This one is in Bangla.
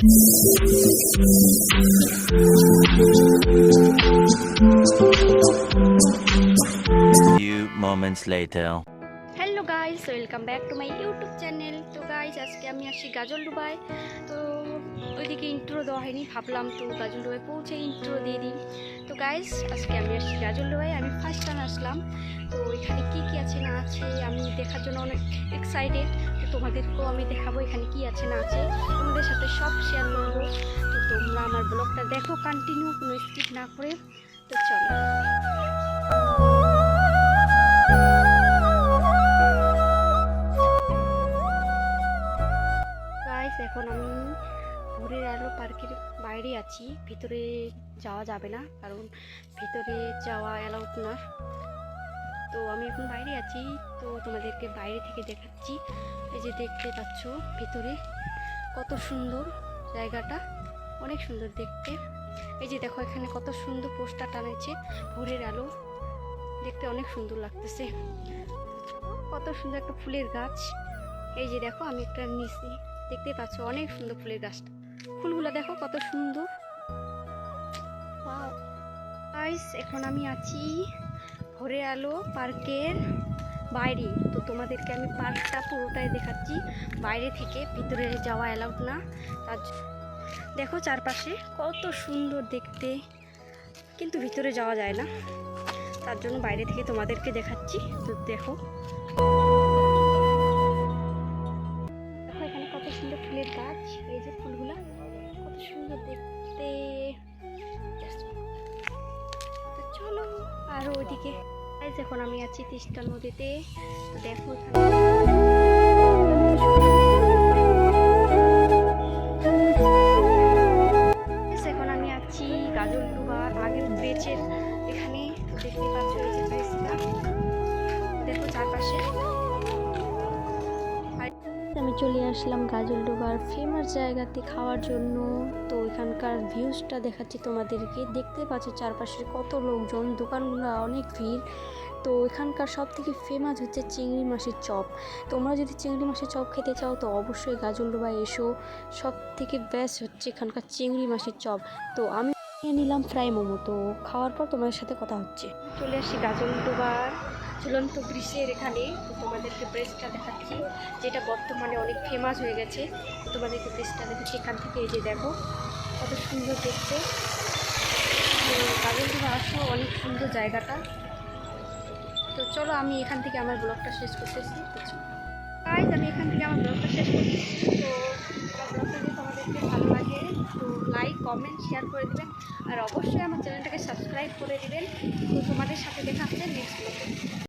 Few moments later. Hello guys welcome back to my YouTube channel তো গাইস আজকে আমি আসছি গাজল ডুবাই। তো ওইদিকে ইন্ট্রো দেওয়া হয়নি, ভাবলাম তো গাজল ডুবাই পৌঁছে ইন্ট্রো দিয়ে দিই। তো গাইস আজকে আমি আসছি গাজল ডুবাই। আমি ফার্স্ট টাইম আসলাম। তো এখানে কি কি আছে না আছে আমি দেখার জন্য অনেক এক্সাইটেড তোমাদেরকেও আমি দেখাবো এখানে কি আছে, না আছে। তোমাদের সাথে সব শেয়ার করব। তো তোমরা আমার ব্লগটা দেখো কন্টিনিউ কোনো স্কিপ না করে। তো চলো। এখন আমি ভোরের আলো পার্কের বাইরে আছি। ভিতরে যাওয়া যাবে না, কারণ ভিতরে যাওয়া অ্যালাউড না। তো আমি এখন বাইরে আছি। তো তোমাদেরকে বাইরে থেকে দেখাচ্ছি। এই যে দেখতে পাচ্ছ ভিতরে কত সুন্দর জায়গাটা। অনেক সুন্দর দেখতে। এই যে দেখো এখানে কত সুন্দর পোস্টার টানাচ্ছে ভোরের আলো। দেখতে অনেক সুন্দর লাগতেছে। কত সুন্দর একটা ফুলের গাছ। এই যে দেখো আমি একটা নিচে দেখতে পাচ্ছ অনেক সুন্দর ফুলের গাছটা ফুলগুলো দেখো কত সুন্দর। এখন আমি আছি ভোরে আলো পার্কের বাইরে। তো তোমাদেরকে আমি পার্কটা পুরোটাই দেখাচ্ছি। বাইরে থেকে ভিতরে যাওয়া অ্যালাউড না। তার দেখো চারপাশে কত সুন্দর দেখতে। কিন্তু ভিতরে যাওয়া যায় না। তার জন্য বাইরে থেকে তোমাদেরকে দেখাচ্ছি। তো দেখো। এখানে কত সুন্দর ফুলের গাছ। এই যে ফুলগুলা, কত সুন্দর দেখতে। আর ওইদিকে। এখন আমি আছি তিস্তা নদীতে। দেখো চলে আসলাম গাজলডোবার ফেমাস জায়গাতে খাওয়ার জন্য। তো এখানকার ভিউজটা দেখাচ্ছি তোমাদেরকে। দেখতে পাচ্ছ চারপাশে কত লোকজন, দোকানগুলো অনেক ভিড়। তো এখানকার সব থেকে ফেমাস হচ্ছে চিংড়ি মাছের চপ। তোমরা যদি চিংড়ি মাছের চপ খেতে চাও, তো অবশ্যই গাজলডোবায় এসো। সব থেকে বেস্ট হচ্ছে এখানকার চিংড়ি মাছের চপ। তো আমি নিলাম ফ্রাই মোমো। তো খাওয়ার পর তোমাদের সাথে কথা হচ্ছে। চলে আসি গাজলডোবার ঝুলন্ত গ্রীষ্মের এখানে তোমাদেরকে ব্রিজটা দেখাচ্ছি, যেটা বর্তমানে অনেক ফেমাস হয়ে গেছে। তোমাদেরকে ব্রিজটা দেখাচ্ছি, এখান থেকে এই যে দেখো, কত সুন্দর দেখতে। তো গাজলডোবা আসো, অনেক সুন্দর জায়গাটা। তো চলো আমি এখান থেকে আমার ব্লগটা শেষ করতেছি তাই আমি এখান থেকে আমার ব্লগটা শেষ করছি। তো আমার ব্লগটা যদি তোমাদেরকে ভালো লাগে, তো লাইক কমেন্ট শেয়ার করে দেবেন। আর অবশ্যই আমার চ্যানেলটাকে সাবস্ক্রাইব করে দেবেন। তো তোমাদের সাথে দেখা হচ্ছে নেক্সট ব্লগে